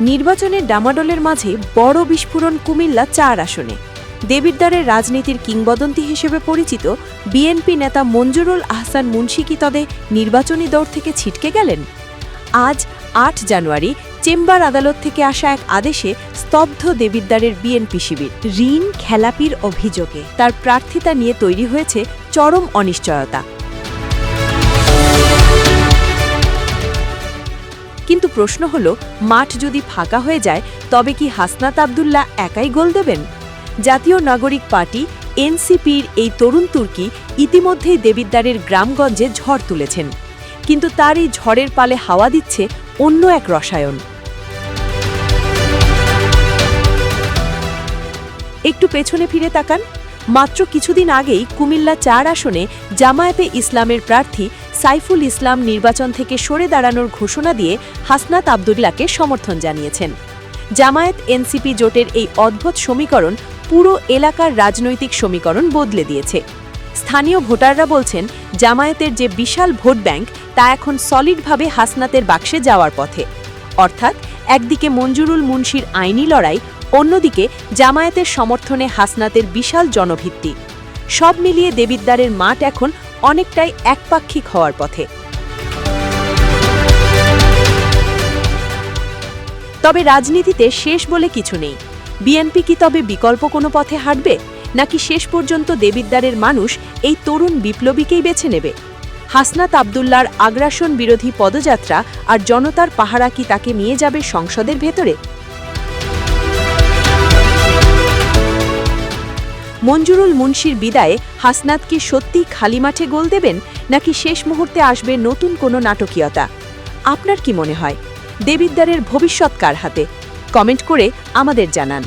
নির্বাচনের ডামাডোলের মাঝে বড় বিস্ফোরণ কুমিল্লা চার আসনে। দেবিদ্বারের রাজনীতির কিংবদন্তি হিসেবে পরিচিত বিএনপি নেতা মঞ্জুরুল আহসান মুন্সি কি তবে নির্বাচনী দৌড় থেকে ছিটকে গেলেন? আজ আট জানুয়ারি, চেম্বার আদালত থেকে আসা এক আদেশে স্তব্ধ দেবিদ্বারের বিএনপি শিবির। ঋণ, খেলাপির অভিযোগে। তার প্রার্থিতা নিয়ে তৈরি হয়েছে চরম অনিশ্চয়তা। কিন্তু প্রশ্ন হল, মাঠ যদি ফাঁকা হয়ে যায়, তবে কি হাসনাত আবদুল্লাহ একাই গোল দেবেন? জাতীয় নাগরিক পার্টি, এনসিপির এই তরুণ তুর্কি ইতিমধ্যেই দেবিদ্বারের গ্রামগঞ্জে ঝড় তুলেছেন। কিন্তু তার এই ঝড়ের পালে হাওয়া দিচ্ছে অন্য এক রসায়ন। একটু পেছনে ফিরে তাকান। মাত্র কিছুদিন আগেই কুমিল্লা চার আসনে জামায়াতে ইসলামের প্রার্থী সাইফুল ইসলাম নির্বাচন থেকে সরে দাঁড়ানোর ঘোষণা দিয়ে হাসনাত আবদুল্লাকে সমর্থন জানিয়েছেন। জামায়াত এনসিপি জোটের এই অদ্ভুত সমীকরণ পুরো এলাকার রাজনৈতিক সমীকরণ বদলে দিয়েছে। স্থানীয় ভোটাররা বলছেন, জামায়াতের যে বিশাল ভোট ব্যাংক, তা এখন সলিডভাবে হাসনাতের বাক্সে যাওয়ার পথে। অর্থাৎ একদিকে মঞ্জুরুল মুন্সির আইনি লড়াই অন্যদিকে, জামায়াতের সমর্থনে হাসনাতের বিশাল জনভিত্তি। সব মিলিয়ে দেবিদ্বারের মাঠ এখন অনেকটাই একপাক্ষিক হওয়ার পথে। তবে রাজনীতিতে শেষ বলে কিছু নেই। বিএনপি কি তবে বিকল্প কোনো পথে হাঁটবে? নাকি শেষ পর্যন্ত দেবিদ্বারের মানুষ এই তরুণ বিপ্লবীকেই বেছে নেবে? হাসনাত আবদুল্লার আগ্রাসন বিরোধী পদযাত্রা আর জনতার পাহারা কি তাকে নিয়ে যাবে সংসদের ভেতরে? মঞ্জুরুল মুন্সির বিদায়ে হাসনাত কি সত্যি খালি মাঠে গোল দেবেন, নাকি শেষ মুহূর্তে আসবে নতুন কোনো নাটকীয়তা? আপনার কি মনে হয়? দেবিদ্বারের ভবিষ্যৎ কার হাতে? কমেন্ট করে আমাদের জানান।